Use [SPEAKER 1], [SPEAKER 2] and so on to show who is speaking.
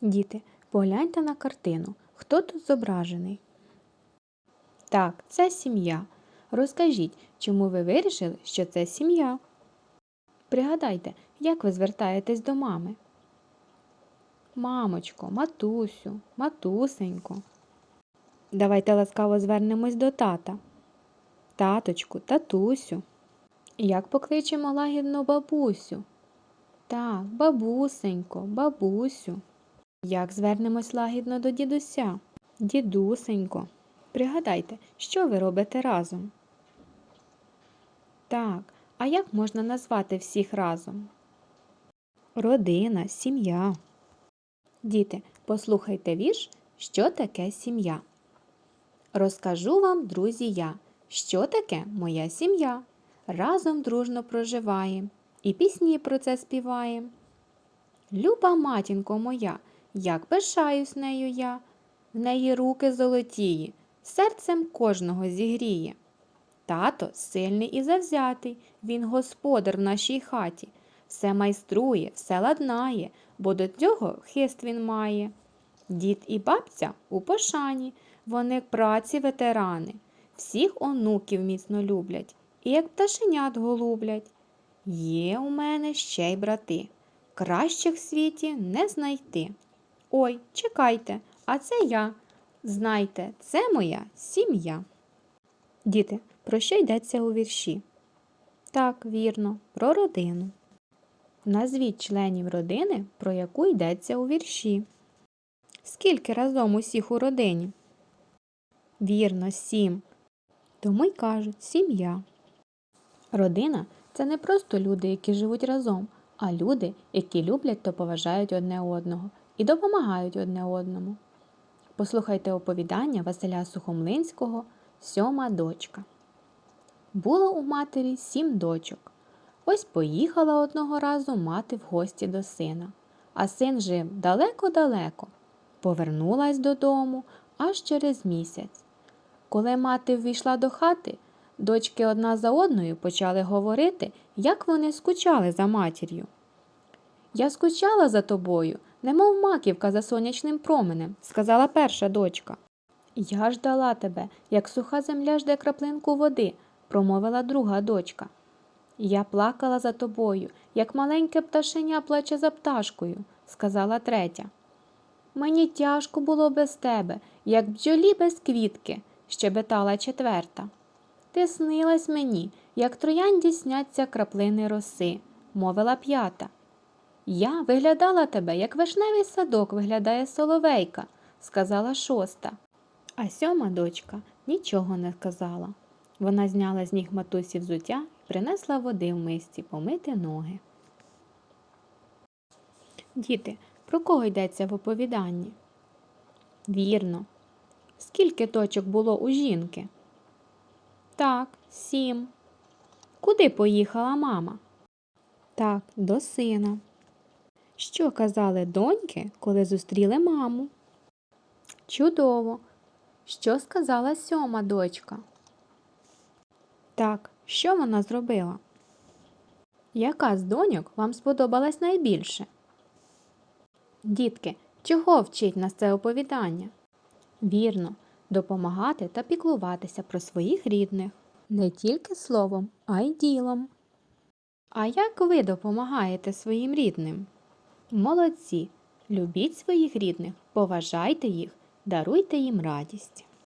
[SPEAKER 1] Діти, погляньте на картину. Хто тут зображений? Так, це сім'я. Розкажіть, чому ви вирішили, що це сім'я? Пригадайте, як ви звертаєтесь до мами? Мамочко, матусю, матусенько. Давайте ласкаво звернемось до тата. Таточку, татусю. Як покличемо лагідно бабусю? Так, бабусенько, бабусю. Як звернемось лагідно до дідуся? Дідусенько. Пригадайте, що ви робите разом? Так, а як можна назвати всіх разом? Родина, сім'я. Діти, послухайте вірш, що таке сім'я. Розкажу вам, друзі, я, що таке моя сім'я. Разом дружно проживаєм і пісні про це співаєм. Люба матінко моя, як пишаюсь нею я, в неї руки золотії, серцем кожного зігріє. Тато сильний і завзятий, він господар в нашій хаті, все майструє, все ладнає, бо до цього хист він має. Дід і бабця у пошані, вони праці ветерани, всіх онуків міцно люблять, і як пташенят голублять. Є у мене ще й брати, кращих в світі не знайти. Ой, чекайте, а це я. Знайте, це моя сім'я. Діти, про що йдеться у вірші? Так, вірно, про родину. Назвіть членів родини, про яку йдеться у вірші. Скільки разом усіх у родині? Вірно, сім. Тому й кажуть сім'я. Родина це не просто люди, які живуть разом, а люди, які люблять та поважають одне одного і допомагають одне одному. Послухайте оповідання Василя Сухомлинського Сьома дочка. Було у матері сім дочок. Ось поїхала одного разу мати в гості до сина, а син жив далеко-далеко. Повернулась додому аж через місяць. Коли мати ввійшла до хати, дочки одна за одною почали говорити, як вони скучали за матір'ю. Я скучала за тобою, немов маківка за сонячним променем, сказала перша дочка. Я ждала тебе, як суха земля жде краплинку води, промовила друга дочка. Я плакала за тобою, як маленьке пташеня плаче за пташкою, сказала третя. Мені тяжко було без тебе, як бджолі без квітки, щебетала четверта. Ти снилась мені, як троянді сняться краплини роси, мовила п'ята. Я виглядала тебе, як вишневий садок виглядає соловейка, сказала шоста. А сьома дочка нічого не сказала. Вона зняла з ніг матусі взуття і принесла води в мисці помити ноги. Діти, про кого йдеться в оповіданні? Вірно. Скільки точок було у жінки? Так, сім. Куди поїхала мама? Так, до сина. Що казали доньки, коли зустріли маму? Чудово. Що сказала сьома дочка? Так, що вона зробила? Яка з доньок вам сподобалась найбільше? Дітки, чого вчить нас це оповідання? Вірно, допомагати та піклуватися про своїх рідних не тільки словом, а й ділом. А як ви допомагаєте своїм рідним? Молодці! Любіть своїх рідних, поважайте їх, даруйте їм радість.